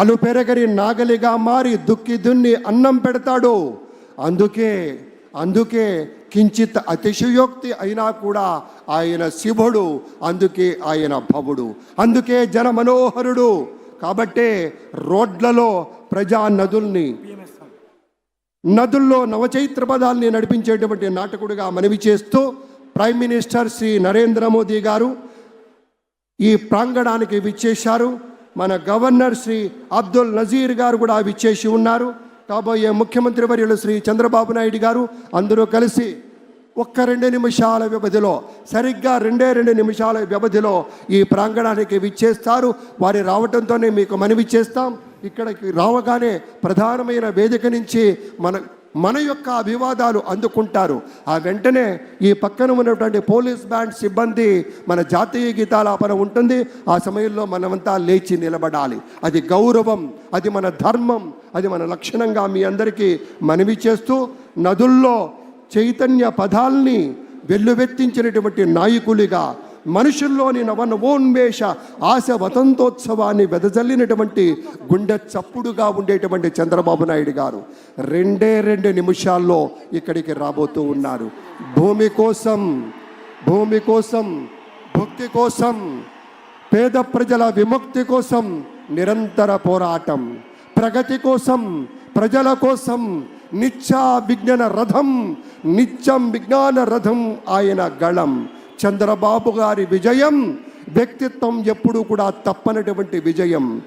అలుపెరగరి నాగలిగా మారి దుక్కి దున్ని అన్నం పెడతాడు. అందుకే అందుకే కించిత్ అతిశయోక్తి అయినా కూడా ఆయన శివుడు అందుకే ఆయన భవుడు అందుకే జన మనోహరుడు కాబట్టే రోడ్లలో ప్రజా నదుల్ని నదుల్లో నవచైత్ర పదాల్ని నడిపించేటువంటి నాటకుడిగా మనవి చేస్తూ ప్రైమ్ మినిస్టర్ శ్రీ నరేంద్ర మోదీ గారు ఈ ప్రాంగణానికి విచ్చేశారు. మన గవర్నర్ శ్రీ అబ్దుల్ నజీర్ గారు కూడా విచ్చేసి ఉన్నారు. కాబోయే ముఖ్యమంత్రి వర్యులు శ్రీ చంద్రబాబు నాయుడు గారు అందరూ కలిసి ఒక్క రెండు నిమిషాల వ్యవధిలో సరిగ్గా రెండే రెండు నిమిషాల వ్యవధిలో ఈ ప్రాంగణానికి విచ్చేస్తారు. వారి రావటంతోనే మీకు మనవి చేస్తాం. ఇక్కడికి రావగానే ప్రధానమైన వేదిక నుంచి మన మన యొక్క అభివాదాలు అందుకుంటారు. ఆ వెంటనే ఈ పక్కన ఉన్నటువంటి పోలీస్ బ్యాండ్ సిబ్బంది మన జాతీయ గీతాలాపన ఉంటుంది. ఆ సమయంలో మనమంతా లేచి నిలబడాలి. అది గౌరవం అది మన ధర్మం అది మన లక్షణంగా మీ అందరికీ మనవి చేస్తూ నదుల్లో చైతన్య పదాల్ని వెల్లువెత్తించినటువంటి నాయకులుగా మనుషుల్లోని నవనవోన్మేష ఆశ వసంతోత్సవాన్ని వెదజల్లినటువంటి గుండె చప్పుడుగా ఉండేటువంటి చంద్రబాబు నాయుడు గారు రెండే రెండు నిమిషాల్లో ఇక్కడికి రాబోతూ ఉన్నారు. భూమి కోసం భూమి కోసం భక్తి కోసం పేద ప్రజల విముక్తి కోసం నిరంతర పోరాటం ప్రగతి కోసం ప్రజల కోసం నిత్యా విజ్ఞాన రథం నిత్యం విజ్ఞాన రథం ఆయన గళం. చంద్రబాబు గారి విజయం వ్యక్తిత్వం ఎప్పుడూ కూడా తప్పనటువంటి విజయం.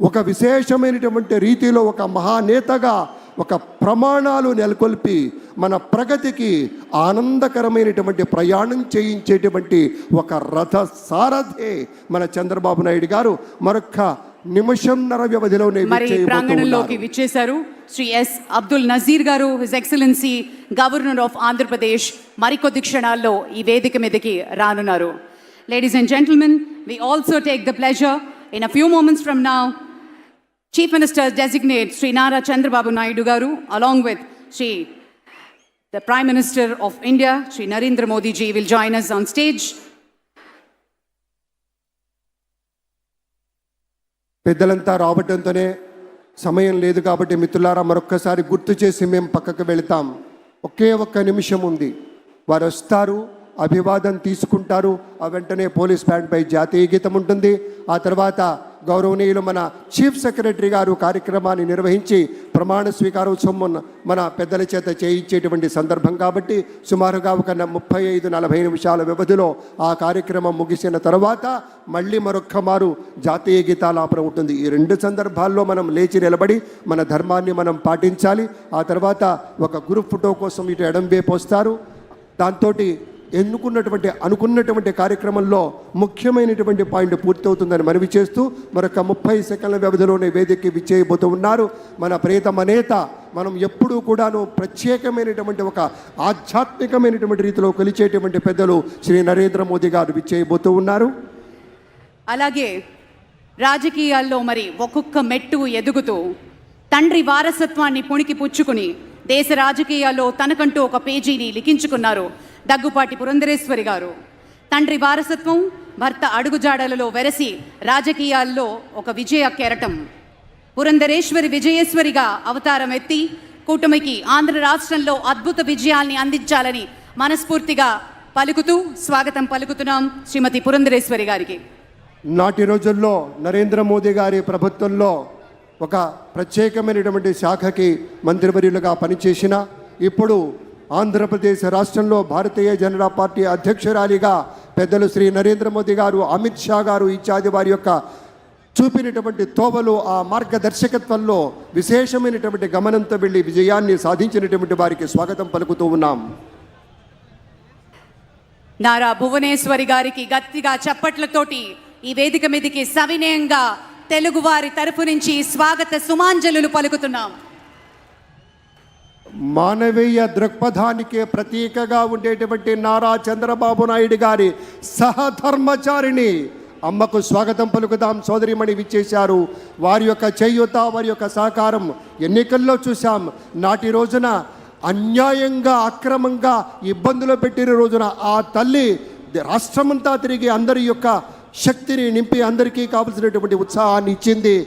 ఒక విశేషమైనటువంటి రీతిలో ఒక మహానేతగా ఒక ప్రమాణాలు నెలకొల్పి మన ప్రగతికి ఆనందకరమైనటువంటి ప్రయాణం చేయించేటువంటి ఒక రథ సారథే మన చంద్రబాబు నాయుడు గారు. మరొక నిమిషంన్నర వ్యవధిలోనే మరి ప్రాంగణంలోకి. విచ్చేశారు Shri S Abdul Nazeer garu his excellency governor of Andhra Pradesh మరికొద్ది క్షణాల్లో ఈ వేదిక మీదకి రానున్నారు. Ladies and gentlemen we also take the pleasure in a few moments from now chief minister designate Shri Nara Chandrababu Naidu garu along with Shri the prime minister of India Shri Narendra Modi ji will join us on stage పెద్దలంతా రావడంతోనే సమయం లేదు కాబట్టి మిత్రులారా మరొక్కసారి గుర్తు చేసి మేము పక్కకు వెళతాం. ఒకే ఒక్క నిమిషం ఉంది. వారు వస్తారు అభివాదం తీసుకుంటారు. ఆ వెంటనే పోలీస్ బ్యాండ్పై జాతీయ గీతం ఉంటుంది. ఆ తర్వాత గౌరవనీయులు మన చీఫ్ సెక్రటరీ గారు కార్యక్రమాన్ని నిర్వహించి ప్రమాణ స్వీకారోత్సవం మన- మన పెద్దల చేత చేయించేటువంటి సందర్భం కాబట్టి సుమారుగా ఒక ముప్పై ఐదు నలభై నిమిషాల వ్యవధిలో ఆ కార్యక్రమం ముగిసిన తర్వాత మళ్ళీ మరొక్క మారు జాతీయ గీతాలాపన ఉంటుంది. ఈ రెండు సందర్భాల్లో మనం లేచి నిలబడి మన ధర్మాన్ని మనం పాటించాలి. ఆ తర్వాత ఒక గ్రూప్ ఫోటో కోసం ఇటు ఎడం వైపు వస్తారు దాంతో ఎన్నుకున్నటువంటి అనుకున్నటువంటి కార్యక్రమంలో ముఖ్యమైనటువంటి పాయింట్ పూర్తవుతుందని మనవి చేస్తూ మరొక ముప్పై సెకండ్ల వ్యవధిలోనే వేదికకి విచ్చేయబోతూ ఉన్నారు. మన ప్రేతమ నేత మనం ఎప్పుడూ కూడాను ప్రత్యేకమైనటువంటి ఒక ఆధ్యాత్మికమైనటువంటి రీతిలో కొలిచేటువంటి పెద్దలు శ్రీ నరేంద్ర మోదీ గారు విచ్చేయబోతూ ఉన్నారు. అలాగే రాజకీయాల్లో మరి ఒక్కొక్క మెట్టు ఎదుగుతూ తండ్రి వారసత్వాన్ని పుణికి పుచ్చుకుని దేశ రాజకీయాల్లో తనకంటూ ఒక పేజీని లిఖించుకున్నారు. దగ్గుపాటి పురంధరేశ్వరి గారు. తండ్రి వారసత్వం భర్త అడుగుజాడలలో వెరసి రాజకీయాల్లో ఒక విజయ కెరటం. పురంధరేశ్వరి విజయేశ్వరిగా అవతారం ఎత్తి కూటమికి ఆంధ్ర రాష్ట్రంలో అద్భుత విజయాల్ని అందించాలని మనస్ఫూర్తిగా పలుకుతూ స్వాగతం పలుకుతున్నాం శ్రీమతి పురంధరేశ్వరి గారికి. నాటి రోజుల్లో నరేంద్ర మోదీ గారి ప్రభుత్వంలో ఒక ప్రత్యేకమైనటువంటి శాఖకి మంత్రివర్యులుగా పనిచేసిన ఇప్పుడు ఆంధ్రప్రదేశ్ రాష్ట్రంలో భారతీయ జనతా పార్టీ అధ్యక్షురాలిగా పెద్దలు శ్రీ నరేంద్ర మోదీ గారు అమిత్ షా గారు ఇత్యాది వారి యొక్క చూపినటువంటి తోవలు ఆ మార్గదర్శకత్వంలో విశేషమైనటువంటి గమనంతో వెళ్ళి విజయాన్ని సాధించినటువంటి వారికి స్వాగతం పలుకుతూ ఉన్నాం. నారా భువనేశ్వరి గారికి గట్టిగా చప్పట్లతోటి ఈ వేదిక మీదకి సవినయంగా తెలుగువారి తరఫు నుంచి స్వాగత సుమాంజలు పలుకుతున్నాం. మానవీయ దృక్పథానికే ప్రతీకగా ఉండేటువంటి నారా చంద్రబాబు నాయుడు గారి సహధర్మచారిణి అమ్మకు స్వాగతం పలుకుదాం సోదరిమణి విచ్చేశారు. వారి యొక్క చేయూత వారి యొక్క సహకారం ఎన్నికల్లో చూశాం. నాటి రోజున అన్యాయంగా అక్రమంగా ఇబ్బందులు పెట్టిన రోజున ఆ తల్లి రాష్ట్రమంతా తిరిగి అందరి యొక్క శక్తిని నింపి అందరికీ కావలసినటువంటి ఉత్సాహాన్ని ఇచ్చింది.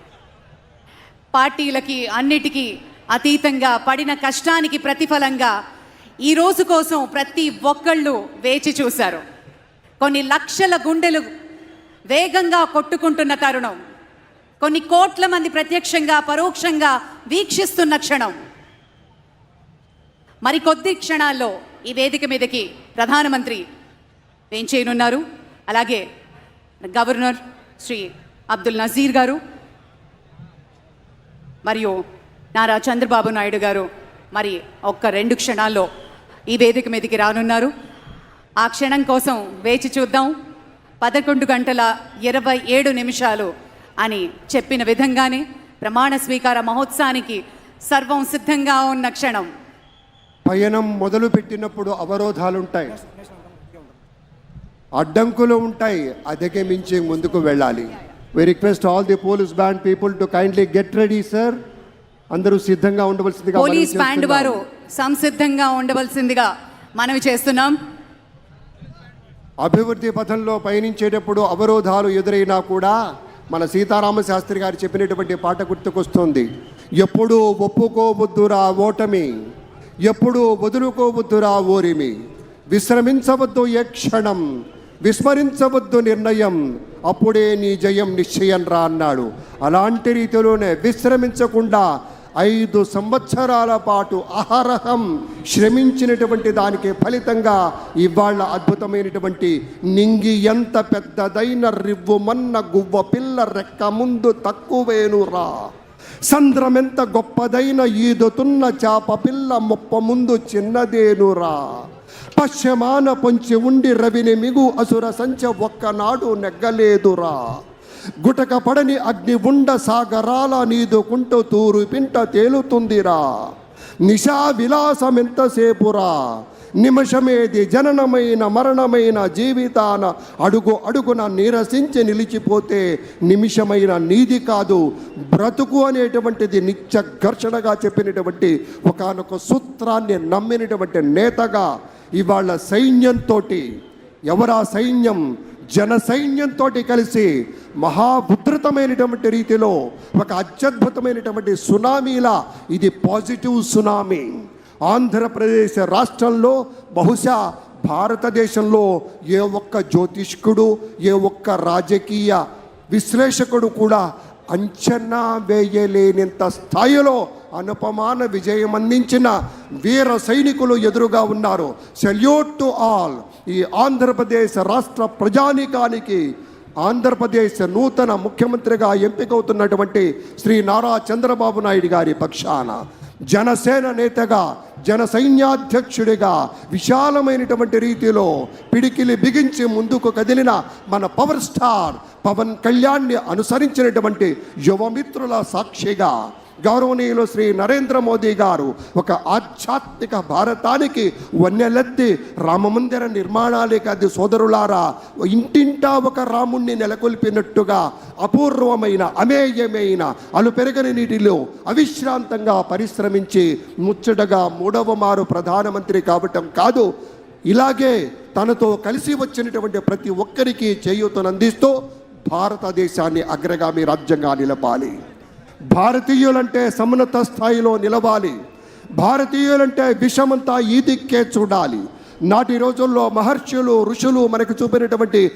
పార్టీలకి అన్నిటికీ అతీతంగా పడిన కష్టానికి ప్రతిఫలంగా ఈ రోజు కోసం ప్రతి ఒక్కళ్ళు వేచి చూశారు. కొన్ని లక్షల గుండెలు వేగంగా కొట్టుకుంటున్న తరుణం. కొన్ని కోట్ల మంది ప్రత్యక్షంగా పరోక్షంగా వీక్షిస్తున్న క్షణం. మరి కొద్ది క్షణాల్లో ఈ వేదిక మీదకి ప్రధానమంత్రి ఏం చేయనున్నారు? అలాగే గవర్నర్ శ్రీ అబ్దుల్ నజీర్ గారు మరియు నారా చంద్రబాబు నాయుడు గారు మరి ఒక్క రెండు క్షణాల్లో ఈ వేదిక మీదకి రానున్నారు. ఆ క్షణం కోసం వేచి చూద్దాం. పదకొండు గంటల ఇరవై ఏడు నిమిషాలు అని చెప్పిన విధంగానే ప్రమాణ స్వీకార మహోత్సవానికి సర్వం సిద్ధంగా ఉన్న క్షణం. పయనం మొదలు పెట్టినప్పుడు అవరోధాలు ఉంటాయి. అడ్డంకులు ఉంటాయి. అధిక మించి ముందుకు వెళ్ళాలి. We request all the police band people to kindly get ready sir అందరూ సిద్ధంగా ఉండవలసిందిగా పోలీస్ బ్యాండ్. వారు సంసిద్ధంగా ఉండవలసిందిగా మనవి చేస్తున్నాం. అభివృద్ధి పథంలో పయనించేటప్పుడు అవరోధాలు ఎదురైనా కూడా మన సీతారామ శాస్త్రి గారు చెప్పినటువంటి పాట గుర్తుకొస్తుంది. ఎప్పుడు ఒప్పుకోవద్దురా ఓటమి ఎప్పుడు వదులుకోవద్దురా ఓరిమి. విశ్రమించవద్దు ఏ క్షణం విస్మరించవద్దు నిర్ణయం అప్పుడే నీ జయం నిశ్చయం రా అన్నాడు. అలాంటి రీతిలోనే విశ్రమించకుండా ఐదు సంవత్సరాల పాటు అహరహం శ్రమించినటువంటి దానికి ఫలితంగా ఇవాళ అద్భుతమైనటువంటి నింగి ఎంత పెద్దదైన రివ్వు మన్న గువ్వ పిల్ల రెక్క ముందు తక్కువేనురా. సంద్రమెంత గొప్పదైన ఈదుతున్న చాప పిల్ల ముప్ప ముందు చిన్నదేనురా. పశ్చిమాన పొంచి ఉండి రవిని మిగు అసుర సంచ ఒక్కనాడు నెగ్గలేదురా. గుటక పడని అగ్ని ఉండ సాగరాల నీదుకుంటూ తూరు పింట తేలుతుందిరా. నిశా విలాసం ఎంతసేపురా నిమిషమేది జననమైన మరణమైన జీవితాన అడుగు అడుగున నీరసించి నిలిచిపోతే నిమిషమైన నీది కాదు. బ్రతుకు అనేటువంటిది నిత్య ఘర్షణగా చెప్పినటువంటి ఒకానొక సూత్రాన్ని నమ్మినటువంటి నేతగా ఇవాళ సైన్యంతో ఎవరా సైన్యం? జన సైన్యంతో కలిసి మహాభుద్రతమైనటువంటి రీతిలో ఒక అత్యద్భుతమైనటువంటి సునామీలా ఇది పాజిటివ్ సునామీ. ఆంధ్రప్రదేశ్ రాష్ట్రంలో బహుశా భారతదేశంలో ఏ ఒక్క జ్యోతిష్కుడు ఏ ఒక్క రాజకీయ విశ్లేషకుడు కూడా అంచనా వేయలేనంత స్థాయిలో అనుపమాన విజయం అందించిన వీర సైనికులు ఎదురుగా ఉన్నారు. సెల్యూట్ టు ఆల్ ఈ ఆంధ్రప్రదేశ్ రాష్ట్ర ప్రజానీకానికి ఆంధ్రప్రదేశ్ నూతన ముఖ్యమంత్రిగా ఎంపికవుతున్నటువంటి శ్రీ నారా చంద్రబాబు నాయుడు గారి పక్షాన జనసేన నేతగా జన సైన్యాధ్యక్షుడిగా విశాలమైనటువంటి రీతిలో పిడికిలి బిగించి ముందుకు కదిలిన మన పవర్ స్టార్ పవన్ కళ్యాణ్ని అనుసరించినటువంటి యువమిత్రుల సాక్షిగా గౌరవనీయులు శ్రీ నరేంద్ర మోదీ గారు ఒక ఆధ్యాత్మిక భారతానికి వన్నెలెత్తి రామమందిర నిర్మాణాలే కాదు సోదరులారా ఇంటింటా ఒక రాముణ్ణి నెలకొల్పినట్టుగా అపూర్వమైన అమేయమైన అలు పెరగని నీటిలో అవిశ్రాంతంగా పరిశ్రమించి ముచ్చటగా మూడవ మారు ప్రధానమంత్రి కావటం కాదు. ఇలాగే తనతో కలిసి వచ్చినటువంటి ప్రతి ఒక్కరికి చేయూతనందిస్తూ భారతదేశాన్ని అగ్రగామి రాజ్యంగా నిలపాలి. భారతీయులంటే సమున్నత స్థాయిలో నిలవాలి. భారతీయులంటే విషమంతా ఈ దిక్కే చూడాలి. నాటి రోజుల్లో మహర్షులు ఋషులు మనకు చూపినటువంటి